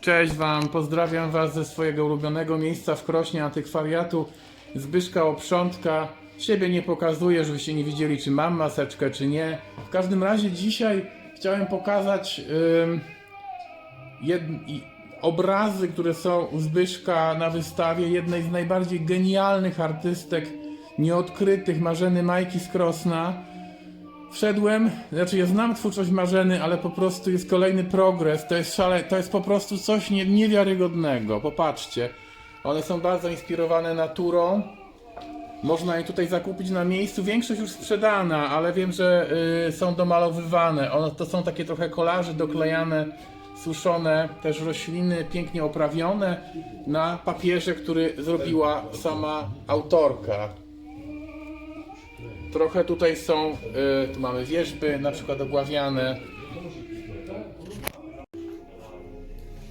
Cześć Wam, pozdrawiam Was ze swojego ulubionego miejsca w Krośnie Antykwariatu Zbyszka Oprzątka. Siebie nie pokazuję, żebyście nie widzieli, czy mam maseczkę, czy nie. W każdym razie dzisiaj chciałem pokazać ym, jed... obrazy, które są u Zbyszka na wystawie jednej z najbardziej genialnych artystek nieodkrytych, Marzeny Majki z Krosna. Wszedłem, znaczy ja znam twórczość Marzeny, ale po prostu jest kolejny progres. To jest szale, to jest po prostu coś nie, niewiarygodnego. Popatrzcie. One są bardzo inspirowane naturą. Można je tutaj zakupić na miejscu. Większość już sprzedana, ale wiem, że y, są domalowywane. One to są takie trochę kolaże doklejane, suszone, też rośliny pięknie oprawione na papierze, który zrobiła sama autorka. Trochę tutaj są, y, tu mamy wierzby, na przykład obławiane.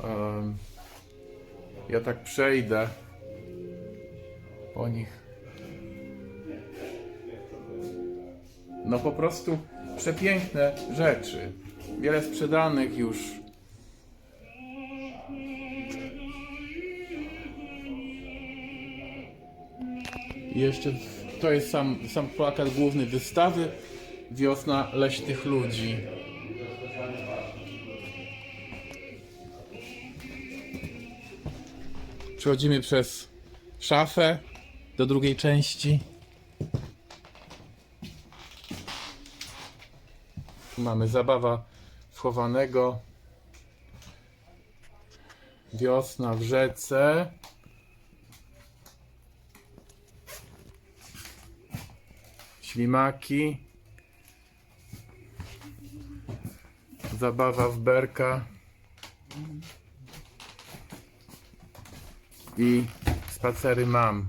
Em, ja tak przejdę po nich. No po prostu przepiękne rzeczy. Wiele sprzedanych już. I jeszcze to jest sam, sam plakat główny wystawy Wiosna Leśnych Ludzi. Przechodzimy przez szafę do drugiej części. Tu mamy zabawa wchowanego. Wiosna w rzece. Ślimaki. Zabawa w berka. I spacery mam.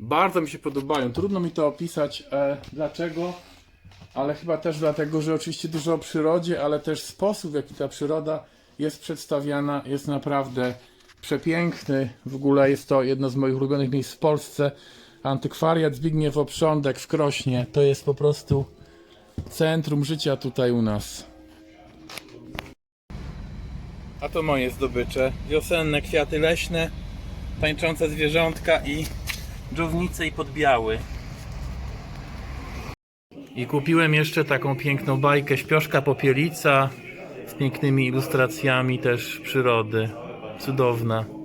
Bardzo mi się podobają. Trudno mi to opisać e, dlaczego, ale chyba też dlatego, że oczywiście dużo o przyrodzie, ale też sposób, w jaki ta przyroda jest przedstawiana, jest naprawdę przepiękny. W ogóle jest to jedno z moich ulubionych miejsc w Polsce. Antykwariat Zbigniew Oprządek w Krośnie. To jest po prostu centrum życia tutaj u nas. A to moje zdobycze. Wiosenne kwiaty leśne, tańczące zwierzątka i dżownice i podbiały. I kupiłem jeszcze taką piękną bajkę Śpioszka Popielica z pięknymi ilustracjami też przyrody. Cudowna.